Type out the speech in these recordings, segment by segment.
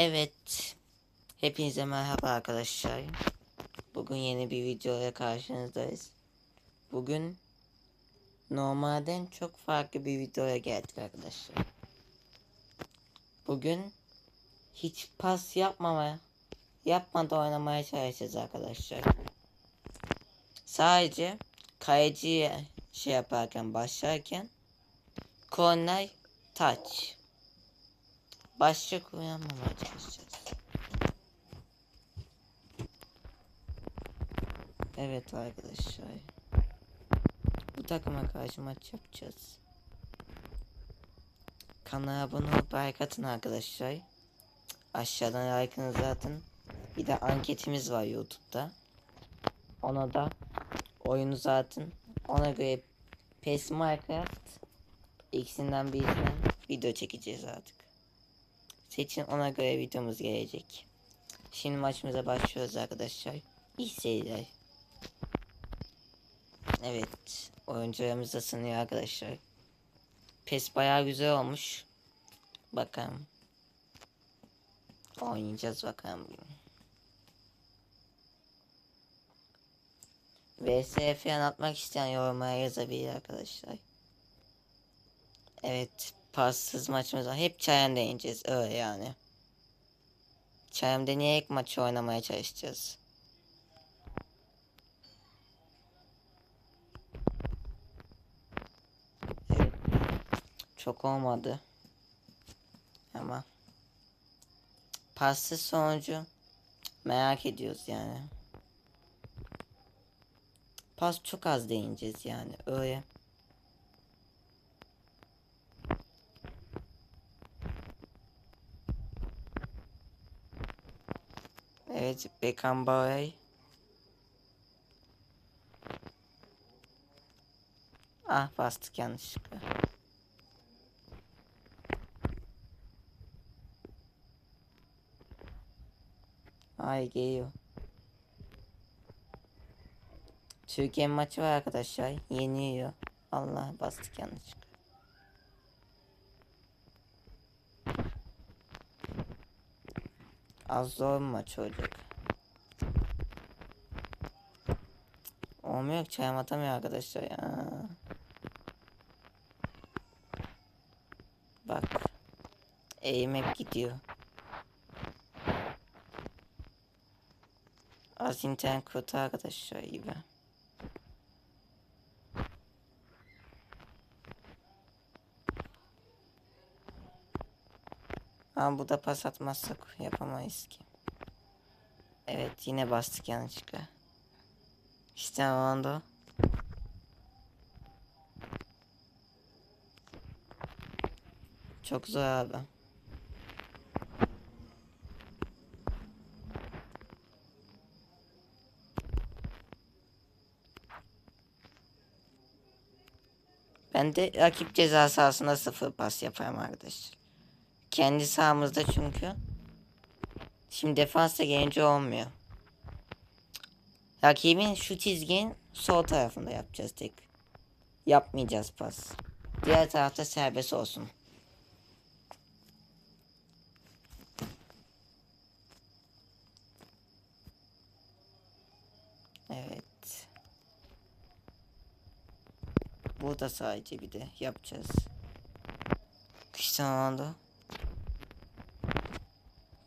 Evet. Hepinize merhaba arkadaşlar. Bugün yeni bir videoya karşınızdayız. Bugün normalden çok farklı bir videoya geldik arkadaşlar. Bugün hiç pas yapmama yapmadan oynamaya çalışacağız arkadaşlar. Sadece kayıcıya şey yaparken başlarken korner touch. Başka kullanmamaya çalışacağız. Evet arkadaşlar. Bu takıma karşı maç yapacağız. Kanala abone olup like atın arkadaşlar. Aşağıdan like'ınızı atın. Bir de anketimiz var YouTube'da. Ona da oyunuzu atın. Ona göre PES Minecraft ikisinden birisinden video çekeceğiz artık. Seçin ona göre videomuz gelecek. Şimdi maçımıza başlıyoruz arkadaşlar. İyi seyirler. Evet. Oyuncularımız da sınıyor arkadaşlar. PES bayağı güzel olmuş. Bakalım. Oynayacağız bakalım. VS falan atmak isteyen yorumlara yazabilir arkadaşlar. Evet. Passız maçımız var. Hep çayan deneyeceğiz. Öyle yani. Çayan deneyerek maçı oynamaya çalışacağız. Çok olmadı. Ama passız sonucu merak ediyoruz yani. Pas çok az değineceğiz yani. Öyle. Evet, Beckham Boy. Ah bastık yanlışlıkla. Ay geliyor. Türkiye maçı var arkadaşlar. Yeniyor. Allah bastık yanlışlıkla. Az zor maç olacak. Olmuyor ki çayım atamıyor arkadaşlar ya. Bak. Eğim hep gidiyor. Az internet kötü arkadaşlar gibi. Ama bu da pas atmazsak yapamayız ki. Evet yine bastık yanlışlıkla. İşte o anda. Çok zor abi. Ben de rakip ceza sahasında sıfır pas yaparım arkadaşlar. Kendi sahamızda çünkü. Şimdi defansa gelince olmuyor. Rakibin şu çizginin sol tarafında yapacağız tek. Yapmayacağız pas. Diğer tarafta serbest olsun. Evet. Burada sadece bir de yapacağız. Cristiano Ronaldo.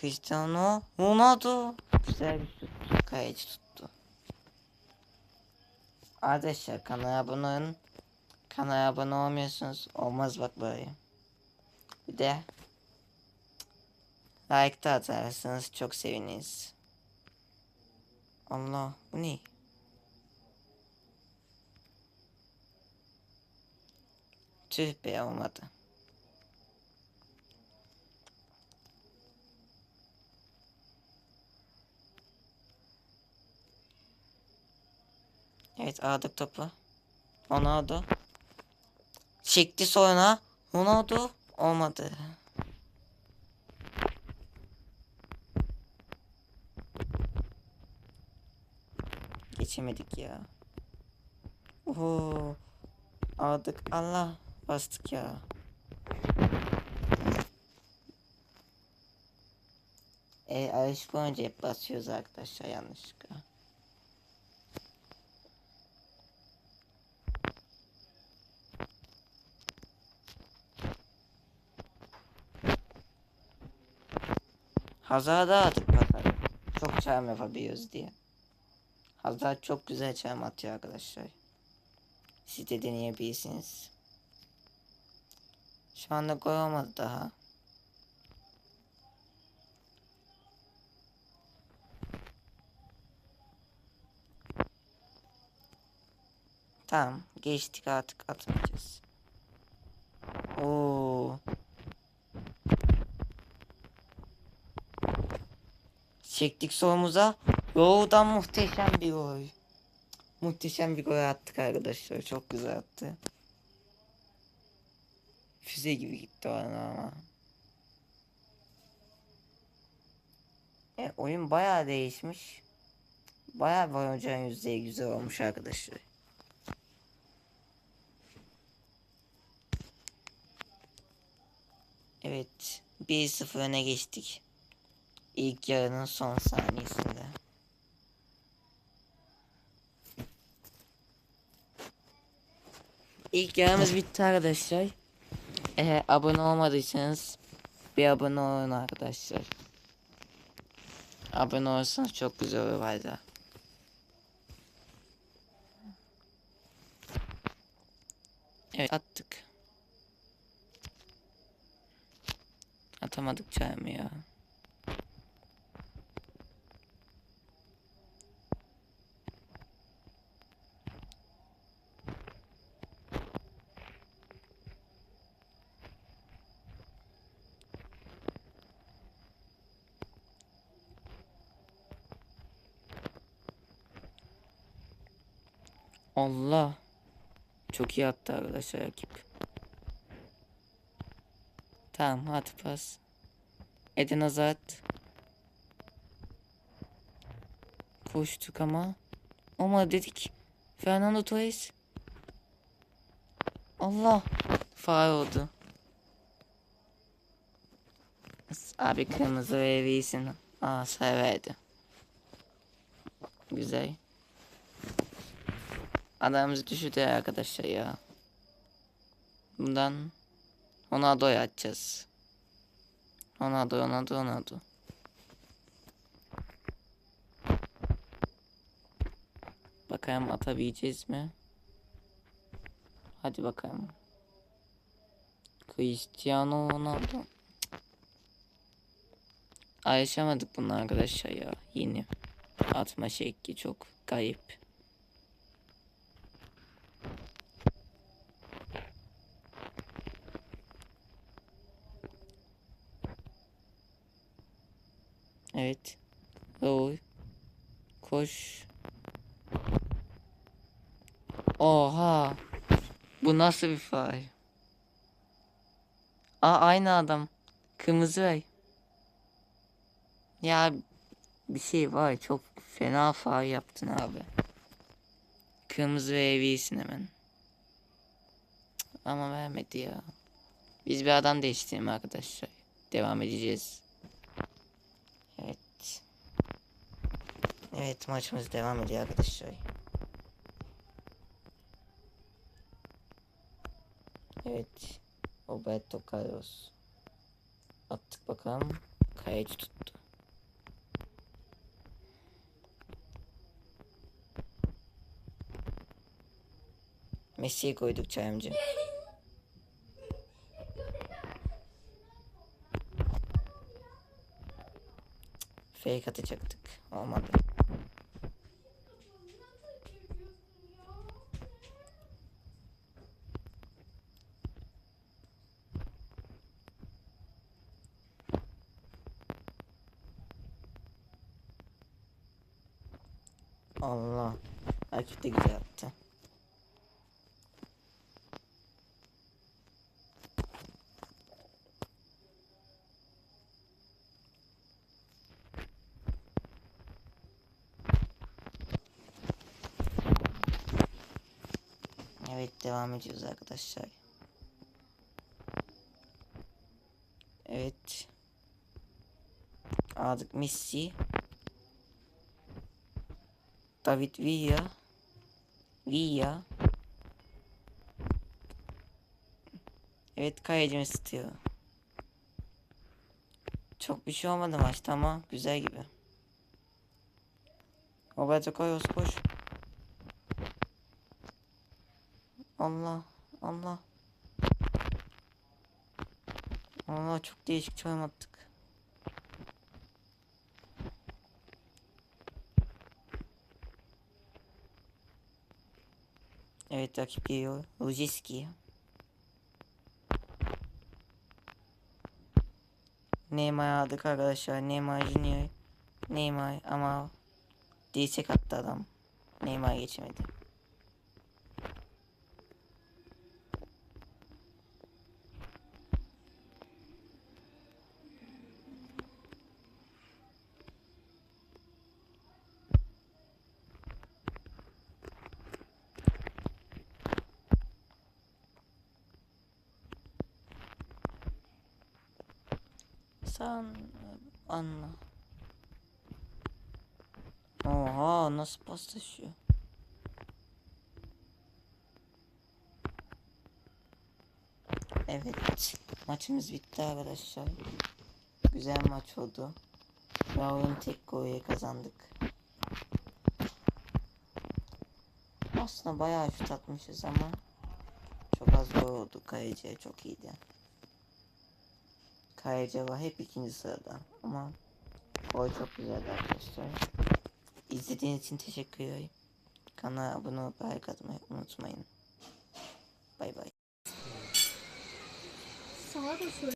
Cristiano Ronaldo. Güzel bir şut. Kaleci tuttu. Arkadaşlar kanala abone olun. Kanala abone olmuyorsunuz. Olmaz bak böyle. Bir de like da atarsanız çok seviniriz. Allah bu ne? Tüh be olmadı. Evet aldık topu. Ronaldo. Çekti sonra. Ronaldo olmadı. Geçemedik ya. Oo. Aldık. Allah bastık ya. E, alışık olunca hep basıyoruz arkadaşlar yanlışlıkla. Hazarda atıp bakalım. Çok çarm yapabiliyoruz diye. Hazar çok güzel çarm atıyor arkadaşlar. Siz de deneyebilirsiniz. Şu anda gol olmadı daha. Tamam geçtik artık atmayacağız. Oo. Çektik solumuza. Doğudan muhteşem bir gol. Muhteşem bir gol attık arkadaşlar. Çok güzel attı. Füze gibi gitti bana ama. E, oyun bayağı değişmiş. Bayağı bir oyuncunun yüzdeyi güzel olmuş arkadaşlar. Evet. 1-0 öne geçtik. İlk yarının son saniyesinde. İlk yarımız bitti arkadaşlar. Eğer abone olmadıysanız bir abone olun arkadaşlar. Abone olursanız çok güzel olur valla. Evet attık. Atamadık çayımı ya. Allah. Çok iyi attı arkadaşlar rakip. Tamam hadi pas. Eden Hazard. Koştuk ama. Ama dedik. Fernando Torres. Allah. Faal oldu. Abi kırmızı verirsin. Aa severdi. Güzel. Adamımızı düşürdü arkadaşlar ya. Bundan Ronaldo'yu açacağız. Ronaldo, Ronaldo, Ronaldo. Bakalım atabileceğiz mi? Hadi bakalım. Cristiano Ronaldo. Ayışamadık bunu arkadaşlar ya. Yeni. Atma şekli çok garip. Evet. Doğru. Koş. Oha. Bu nasıl bir faal? Aa aynı adam. Kırmızı ay. Ya bir şey var çok fena faal yaptın abi. Kırmızı verebilirsin hemen. Cık, Ama vermedi ya. Biz bir adam değiştirelim arkadaşlar. Devam edeceğiz. Evet. Evet maçımız devam ediyor arkadaşlar. Evet. Roberto Carlos. Attık bakalım. Kayıcı tuttu. Messi'yi koyduk çayımcı. Fake atacaktık. Olmadı. Allah. Rakip de güzel attı. Evet devam ediyoruz arkadaşlar. Evet. aldık Messi. David Villa. Villa. Evet kayıcımız tutuyor. Çok bir şey olmadı maçta ama güzel gibi. Roberto Carlos koş. Allah Allah. Allah çok değişik çoğum attık. Evet rakip geliyor. Lujiski. Neymar aldık arkadaşlar. Neymar Junior. Neymar ama dirsek attı adam. Neymar geçemedi. Sen anla. Oha nasıl paslaşıyor? Evet maçımız bitti arkadaşlar. Güzel maç oldu. Oyun tek golle kazandık. Aslında bayağı şut atmışız ama çok az gol oldu. Kaleciye çok iyiydi. Kayaca var hep ikinci sırada ama gol çok güzeldi arkadaşlar. İzlediğiniz için teşekkür ederim. Kanala abone olup like atmayı unutmayın. Bay bay. Söyle.